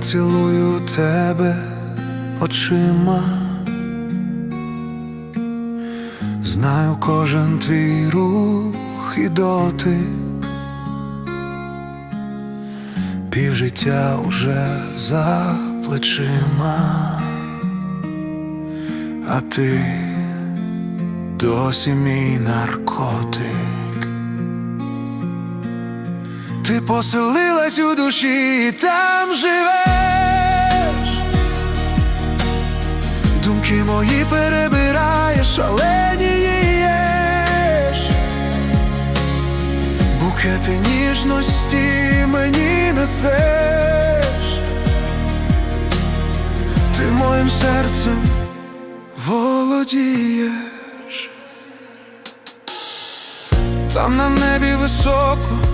цілую тебе очима, знаю кожен твій рух і дотик, півжиття уже за плечима, а ти досі мій наркотик. Ти поселилась у душі і там живеш, думки мої перебираєш, шаленієш, букети ніжності мені несеш, ти моїм серцем володієш, там на небі високо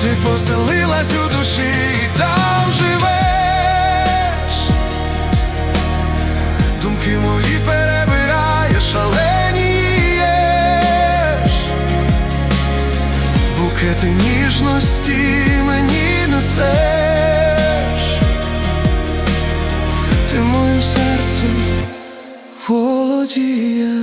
Ти поселилась у душі і там живеш, думки мої перебираєш, шаленієш, букети ніжності мені несеш, ти моїм серцем володієш.